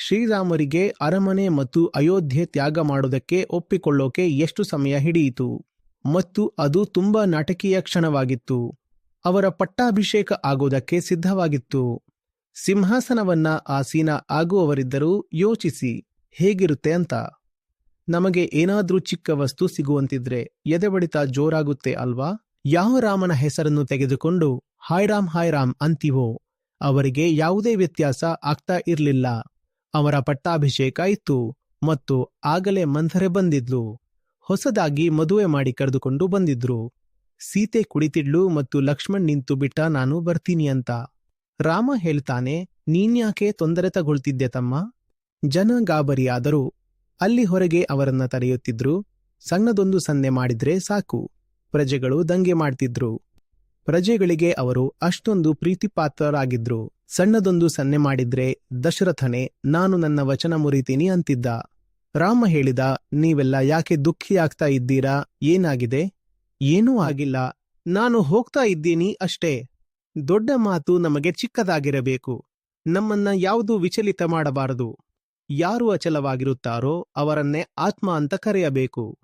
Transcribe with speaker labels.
Speaker 1: ಶ್ರೀರಾಮರಿಗೆ ಅರಮನೆ ಮತ್ತು ಅಯೋಧ್ಯೆ ತ್ಯಾಗ ಮಾಡೋದಕ್ಕೆ ಒಪ್ಪಿಕೊಳ್ಳೋಕೆ ಎಷ್ಟು ಸಮಯ ಹಿಡಿಯಿತು? ಮತ್ತು ಅದು ತುಂಬಾ ನಾಟಕೀಯ ಕ್ಷಣವಾಗಿತ್ತು. ಅವರ ಪಟ್ಟಾಭಿಷೇಕ ಆಗೋದಕ್ಕೆ ಸಿದ್ಧವಾಗಿತ್ತು. ಸಿಂಹಾಸನವನ್ನ ಆಸೀನ ಆಗುವವರಿದ್ದರೂ ಯೋಚಿಸಿ, ಹೇಗಿರುತ್ತೆ ಅಂತ. ನಮಗೆ ಏನಾದ್ರೂ ಚಿಕ್ಕ ವಸ್ತು ಸಿಗುವಂತಿದ್ರೆ ಎದೆಬಡಿತ ಜೋರಾಗುತ್ತೆ ಅಲ್ವಾ? ಯಾವ ರಾಮನ ಹೆಸರನ್ನು ತೆಗೆದುಕೊಂಡು ಹಾಯ್ ರಾಮ್ ಹಾಯ್ ರಾಮ್ ಅಂತೀವೋ? ಅವರಿಗೆ ಯಾವುದೇ ವ್ಯತ್ಯಾಸ ಆಗ್ತಾ ಇರ್ಲಿಲ್ಲ. ಅವರ ಪಟ್ಟಾಭಿಷೇಕ ಇತ್ತು ಮತ್ತು ಆಗಲೇ ಮಂಥರೆ ಬಂದಿದ್ಲು. ಹೊಸದಾಗಿ ಮದುವೆ ಮಾಡಿ ಕರೆದುಕೊಂಡು ಬಂದಿದ್ರು. ಸೀತೆ ಕುಳಿತಿಡ್ಲು ಮತ್ತು ಲಕ್ಷ್ಮಣ್ ನಿಂತು ಬಿಟ್ಟ ನಾನು ಬರ್ತೀನಿ ಅಂತ. ರಾಮ ಹೇಳ್ತಾನೆ ನೀನ್ಯಾಕೆ ತೊಂದರೆ ತಗೊಳ್ತಿದ್ದೆ ತಮ್ಮ? ಜನ ಗಾಬರಿಯಾದರೂ. ಅಲ್ಲಿ ಹೊರಗೆ ಅವರನ್ನ ತಡೆಯುತ್ತಿದ್ರು. ಸಣ್ಣದೊಂದು ಸನ್ನೆ ಮಾಡಿದ್ರೆ ಸಾಕು. ಪ್ರಜೆಗಳು ದಂಗೆ ಮಾಡ್ತಿದ್ರು. ಪ್ರಜೆಗಳಿಗೆ ಅವರು ಅಷ್ಟೊಂದು ಪ್ರೀತಿಪಾತ್ರರಾಗಿದ್ರು. ಸಣ್ಣದೊಂದು ಸನ್ನೆ ಮಾಡಿದ್ರೆ ದಶರಥನೇ, ನಾನು ನನ್ನ ವಚನ ಮುರಿತೀನಿ ಅಂತಿದ್ದ. ರಾಮ ಹೇಳಿದ, ನೀವೆಲ್ಲ ಯಾಕೆ ದುಃಖಿಯಾಗ್ತಾ ಇದ್ದೀರಾ? ಏನಾಗಿದೆ? ಏನೂ ಆಗಿಲ್ಲ. ನಾನು ಹೋಗ್ತಾ ಇದ್ದೀನಿ ಅಷ್ಟೇ. ದೊಡ್ಡ ಮಾತು ನಮಗೆ ಚಿಕ್ಕದಾಗಿರಬೇಕು. ನಮ್ಮನ್ನ ಯಾವುದು ವಿಚಲಿತ ಮಾಡಬಾರದು. ಯಾರು ಅಚಲವಾಗಿರುತ್ತಾರೋ ಅವರನ್ನೇ ಆತ್ಮ ಅಂತ ಕರೆಯಬೇಕು.